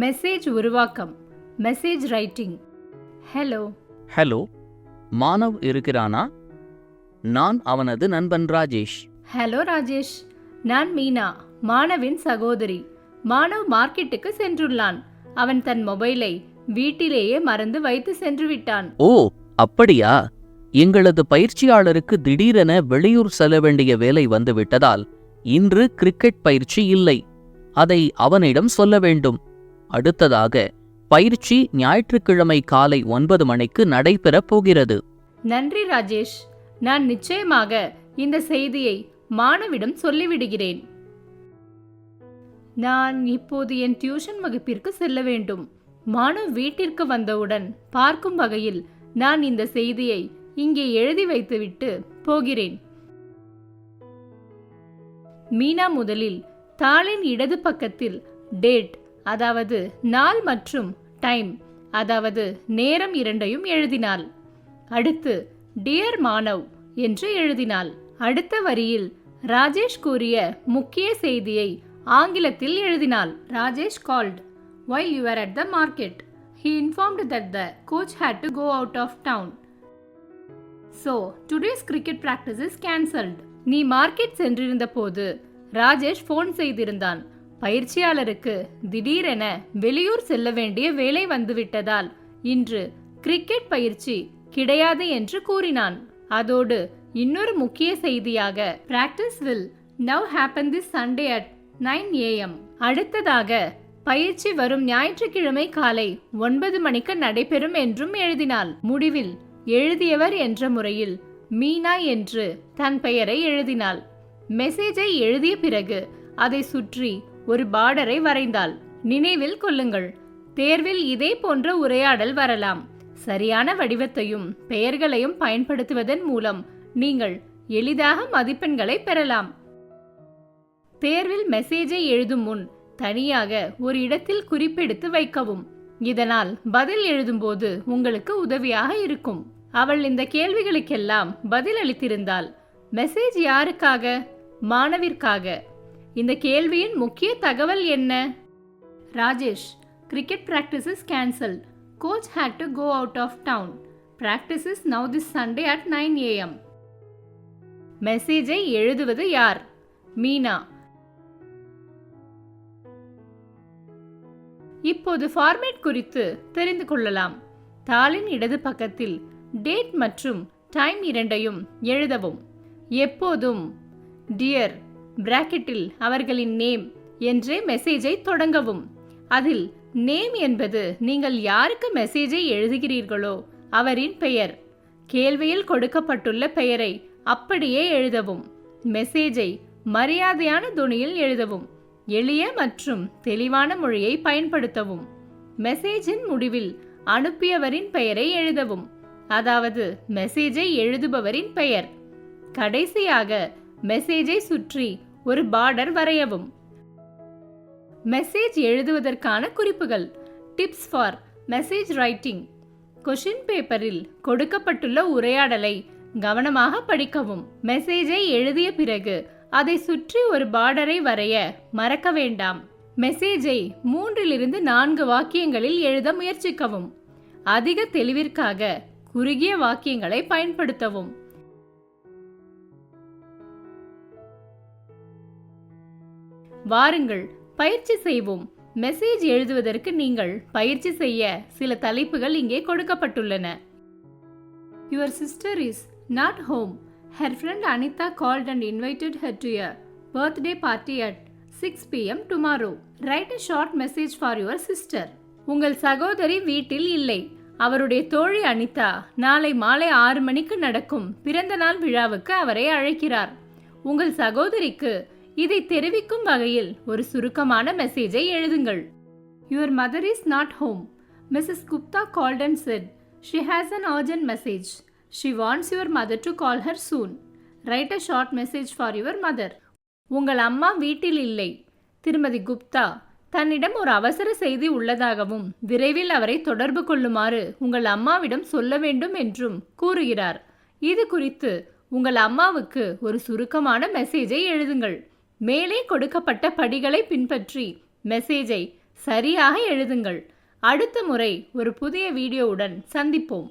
Message உருவாக்கம். Message writing. Hello. Hello Manav இருக்கிறானா? நான் அவனது நண்பன் ராஜேஷ். ஹலோ ராஜேஷ். நான் மீனா மானவின் சகோதரி. மானவ் மார்க்கெட்டுக்கு சென்றுள்ளான். அவன் தன் மொபைலை வீட்டிலேயே மறந்து வைத்து சென்று விட்டான் ஓ அப்படியா? எங்களது பயிற்சியாளருக்கு திடீரென வெளியூர் செல்ல வேண்டிய வேலை வந்துவிட்டதால் இன்று கிரிக்கெட் பயிற்சி இல்லை. அதை அவனிடம் சொல்ல வேண்டும். அடுத்ததாக பயிற்சி ஞாயிற்றுக்கிழமை காலை ஒன்பது மணிக்கு நடைபெறப் போகிறது. நன்றி ராஜேஷ். நான் நிச்சயமாக இந்த செய்தியை மாணவிடம் சொல்லிவிடுகிறேன். நான் இப்போது என் டியூஷன் வகுப்பிற்கு செல்ல வேண்டும். மானு வீட்டிற்கு வந்தவுடன் பார்க்கும் வகையில் நான் இந்த செய்தியை இங்கே எழுதி வைத்துவிட்டு போகிறேன். மீனா முதலில் தாளின் இடது பக்கத்தில் டேட் அதாவது நாள் மற்றும் டைம் அதாவது நேரம் இரண்டையும் எழுதினாள். அடுத்து டியர் மானவ் என்று எழுதினாள். அடுத்த வரியில் ராஜேஷ் கூறிய முக்கிய செய்தியை ஆங்கிலத்தில் எழுதினாள். Rajesh called while you at the market market. He informed that the coach had to go out of town. So today's cricket practice is cancelled. நீ மார்க்கெட் சென்றிருந்த போது ராஜேஷ் ஃபோன் செய்திருந்தான். பயிற்சியாளருக்கு திடீரென வெளியூர் செல்ல வேண்டிய வேலை வந்துவிட்டதால் இன்று கிரிக்கெட் பயிற்சி கிடையாது என்று கூறினான். அதோடு இன்னொரு முக்கிய செய்தியாக practice will now happen this Sunday at nine AM அடுத்ததாக பயிற்சி வரும் ஞாயிற்றுக்கிழமை காலை ஒன்பது மணிக்கு நடைபெறும் என்றும் எழுதினாள். முடிவில் எழுதியவர் என்ற முறையில் மீனா என்று தன் பெயரை எழுதினாள். மெசேஜை எழுதிய பிறகு அதை சுற்றி ஒரு பார்டரை வரைந்தாள். நினைவில் கொள்ளுங்கள் தேர்வில் இதே போன்ற உரையாடல் வரலாம். சரியான வடிவத்தையும் பெயர்களையும் பயன்படுத்துவதன் மூலம் நீங்கள் எளிதாக மதிப்பெண்களை பெறலாம். தேர்வில் மெசேஜை எழுதும் முன் தனியாக ஒரு இடத்தில் குறிப்பெடுத்து வைக்கவும். இதனால் பதில் எழுதும்போது உங்களுக்கு உதவியாக இருக்கும். அவள் இந்த கேள்விகளுக்கெல்லாம் பதில் அளித்திருந்தாள் மெசேஜ் யாருக்காக? மாணவிற்காக. இந்த கேள்வியின் முக்கிய தகவல் என்ன? Rajesh cricket practice cancel coach had to go out of town practices is now this sunday at 9 am மெசேஜை எழுதுவது யார்? மீனா. இப்போது ஃபார்மேட் குறித்து தெரிந்து கொள்ளலாம். தாளின் இடது பக்கத்தில் டேட் மற்றும் டைம் இரண்டையும் எழுதவும். எப்போதும் டியர் பிராக்கெட்டில் அவர்களின் நேம் என்றே மெசேஜை தொடங்கவும். அதில் நேம் என்பது நீங்கள் யாருக்கு மெசேஜை எழுதுகிறீர்களோ அவரின் பெயர். கேள்வியில் கொடுக்கப்பட்டுள்ள பெயரை அப்படியே எழுதவும். மெசேஜை மரியாதையான துணியில் எழுதவும். எளிய மற்றும் தெளிவான மொழியை பயன்படுத்தவும். மெசேஜின் முடிவில் அனுப்பியவரின் பெயரை எழுதவும். அதாவது மெசேஜை எழுதுபவரின் பெயர். கடைசியாக மெசேஜை சுற்றி ஒரு பார்டர் வரையவும். மெசேஜ் எழுதுவதற்கான குறிப்புகள். Tips for message writing question பேப்பரில் கொடுக்கப்பட்டுள்ள உரையாடலை கவனமாக படிக்கவும். மெசேஜை எழுதிய பிறகு அதை சுற்றி ஒரு பார்டரை வரைய மறக்க வேண்டாம். மெசேஜை மூன்றிலிருந்து நான்கு வாக்கியங்களில் எழுத முயற்சிக்கவும். அதிக தெளிவிற்காக குறுகிய வாக்கியங்களை பயன்படுத்தவும். வாருங்கள் பயிற்சி செய்வோம். மெசேஜ் எழுதுவதற்கு நீங்கள் பயிற்சி செய்ய சில தலைப்புகள் இங்கே கொடுக்கப்பட்டுள்ளன. Your sister is not home her friend Anita called and invited her to your birthday party at six PM tomorrow write a short message for your sister உங்கள் சகோதரி வீட்டில் இல்லை. அவருடைய தோழி அனிதா நாளை மாலை ஆறு மணிக்கு நடக்கும் பிறந்தநாள் விழாவுக்கு அவரை அழைக்கிறார். உங்கள் சகோதரிக்கு இதை தெரிவிக்கும் வகையில் ஒரு சுருக்கமான மெசேஜை எழுதுங்கள். Your mother is not home Mrs Gupta called and said she has an urgent message she wants your mother to call her soon write a short message for your mother உங்கள் அம்மா வீட்டில் இல்லை. திருமதி குப்தா தன்னிடம் ஒரு அவசர செய்தி உள்ளதாகவும் விரைவில் அவரை தொடர்பு கொள்ளுமாறு உங்கள் அம்மாவிடம் சொல்ல வேண்டும் என்றும் கூறுகிறார். இது குறித்து உங்கள் அம்மாவுக்கு ஒரு சுருக்கமான மெசேஜை எழுதுங்கள். மேலே கொடுக்கப்பட்ட படிகளை பின்பற்றி மெசேஜை சரியாக எழுதுங்கள். அடுத்த முறை ஒரு புதிய வீடியோவுடன் சந்திப்போம்.